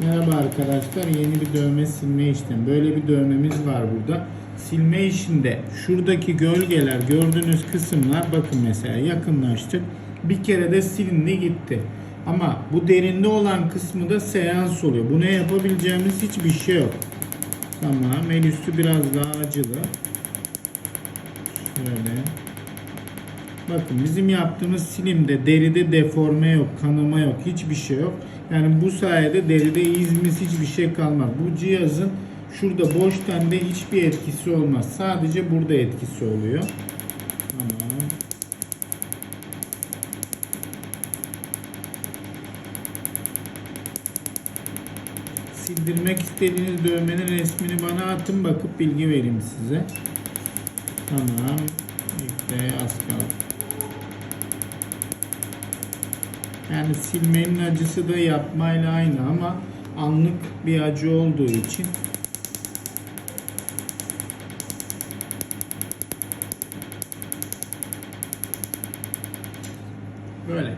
Merhaba arkadaşlar. Yeni bir dövme silme işlemi. Böyle bir dövmemiz var burada. Silme işinde şuradaki gölgeler gördüğünüz kısımlar bakın mesela yakınlaştık. Bir kere de silindi gitti. Ama bu derinde olan kısmı da seans oluyor. Buna yapabileceğimiz hiçbir şey yok. Tamam. El üstü biraz daha acılı. Şöyle. Bakın bizim yaptığımız silimde deride deforme yok, kanama yok, hiçbir şey yok. Yani bu sayede deride izimiz hiçbir şey kalmaz. Bu cihazın şurada boş tende hiçbir etkisi olmaz. Sadece burada etkisi oluyor. Tamam. Sildirmek istediğiniz dövmenin resmini bana atın bakıp bilgi vereyim size. Tamam. İşte az kaldı. Yani silmenin acısı da yapmayla aynı ama anlık bir acı olduğu için böyle.